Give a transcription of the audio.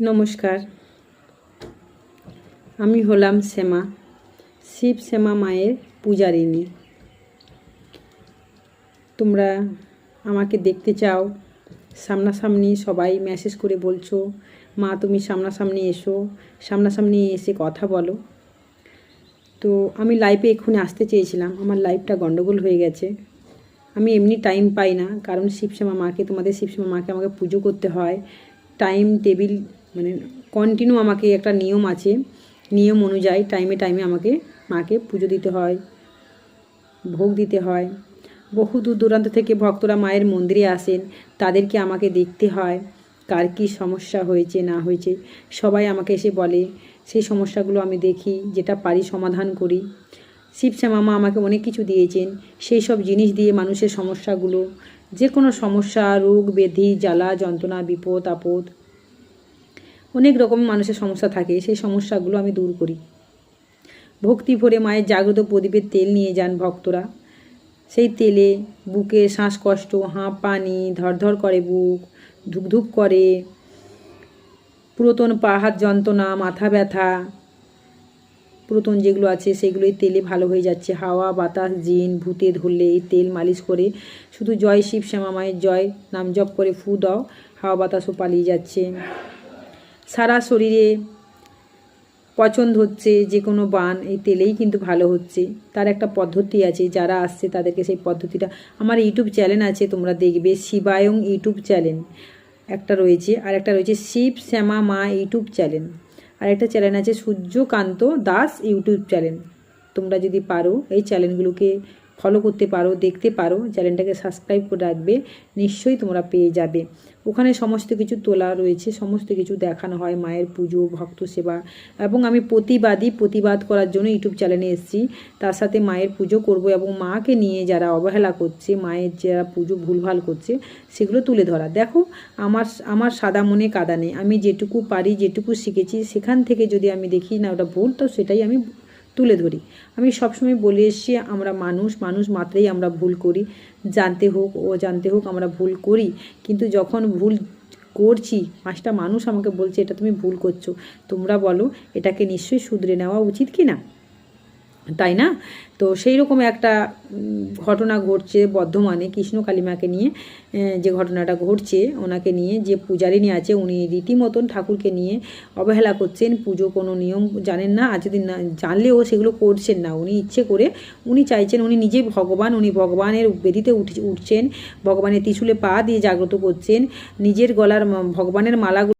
নমস্কার। আমি হলাম শ্যামা, শিব শ্যামা মায়ের পূজারিণী। তোমরা আমাকে দেখতে চাও, সামনাসামনি সবাই মেসেজ করে বলছো, মা, তুমি সামনাসামনি এসো, সামনাসামনি এসে কথা বলো। তো আমি লাইভে এক্ষুনি আসতে চেয়েছিলাম, আমার লাইফটা গন্ডগোল হয়ে গেছে। আমি এমনি টাইম পাই না, কারণ শিবশ্যামা মাকে, তোমাদের শিবশ্যামা মাকে আমাকে পুজো করতে হয়। টাইম টেবিল মানে কন্টিনিউ আমাকে একটা নিয়ম আছে। নিয়ম অনুযায়ী টাইমে টাইমে আমাকে মাকে পুজো দিতে হয়, ভোগ দিতে হয়। বহু দূর দূরান্ত থেকে ভক্তরা মায়ের মন্দিরে আসেন। তাদেরকে আমাকে দেখতে হয়, কার কী সমস্যা হয়েছে, না হয়েছে। সবাই আমাকে এসে বলে, সেই সমস্যাগুলো আমি দেখি, যেটা পারি সমাধান করি। শিবশ্যামা মা আমাকে অনেক কিছু দিয়েছেন। সেই সব জিনিস দিয়ে মানুষের সমস্যাগুলো যে কোনো সমস্যা, রোগ, ব্যাধি, জ্বালা, যন্ত্রণা, বিপদ, আপদ অনেক রকম মানুষের সমস্যা থাকে, সেই সমস্যাগুলো আমি দূর করি। ভক্তি ভরে মায়ের জাগ্রত প্রদীপের তেল নিয়ে যান ভক্তরা। সেই তেলে বুকে শ্বাসকষ্ট, হাঁপ পানি, ধরধর করে বুক, ধুকধুক করে, পুরাতন পা, হাত যন্ত্রণা, মাথা ব্যথা, পুরাতন যেগুলো আছে সেগুলোই তেলে ভালো হয়ে যাচ্ছে। হাওয়া, বাতাস, জিন, ভূতে ধরলে এই তেল মালিশ করে শুধু জয় শিব শ্যামা মায়ের জয়, নাম জপ করে ফু দাও, হাওয়া বাতাসও পালিয়ে যাচ্ছে। সারা শরীরে পছন্দ হচ্ছে যে কোনো বান, এই তেলেই কিন্তু ভালো হচ্ছে। তার একটা পদ্ধতি আছে, যারা আসছে তাদেরকে সেই পদ্ধতিটা। আমার ইউটিউব চ্যানেল আছে, তোমরা দেখবে, শিবায়ং ইউটিউব চ্যানেল। একটা রয়েছে, আর একটা রয়েছে শিব শ্যামা মা ইউটিউব চ্যানেল। আর একটা চ্যানেল আছে সূর্যকান্ত দাস ইউটিউব চ্যানেল। তোমরা যদি পারো, এই চ্যানেলগুলোকে ফলো করতে পারো, দেখতে পারো, চ্যানেলটাকে সাবস্ক্রাইব করে রাখবে, নিশ্চয়ই তোমরা পেয়ে যাবে। ওখানে সমস্ত কিছু তোলা রয়েছে, সমস্ত কিছু দেখানো হয়, মায়ের পুজো, ভক্ত সেবা, এবং আমি প্রতিবাদী প্রতিবাদ করার জন্য ইউটিউব চ্যানেলে এসেছি। তার সাথে মায়ের পুজো করব এবং মাকে নিয়ে যারা অবহেলা করছে, মায়ের যারা পুজো ভুলভাল করছে, সেগুলো তুলে ধরা। দেখো, আমার আমার সাদা মনে কাদা নেই। আমি যেটুকু পারি, যেটুকু শিখেছি, সেখান থেকে যদি আমি দেখি না ওটা ভুল, তো সেটাই আমি তুলে ধরি। আমি সবসময় বলে এসছি, আমরা মানুষ মানুষ মাত্রেই আমরা ভুল করি। জানতে হোক, ও জানতে হোক, আমরা ভুল করি। কিন্তু যখন ভুল করছি, পাঁচটা মানুষ আমাকে বলছে, এটা তুমি ভুল করছ। তোমরা বলো, এটাকে নিশ্চয়ই শুধরে নেওয়া উচিত কি না তাই না? তো সেই রকম একটা ঘটনা ঘটছে বর্ধমানে কৃষ্ণ কালিমাকে নিয়ে। যে ঘটনাটা ঘটছে, ওনাকে নিয়ে যে পূজারিনী আছে, উনি রীতিমতন ঠাকুরকে নিয়ে অবহেলা করছেন। পুজো কোনো নিয়ম জানেন না আর যদি না, জানলেও সেগুলো করছেন না। উনি ইচ্ছে করে, উনি চাইছেন, উনি নিজে ভগবান, উনি ভগবানের বেদিতে উঠে, উঠছেন। ভগবানের ত্রিশূলে পা দিয়ে জাগ্রত করছেন। নিজের গলার ভগবানের মালাগুলো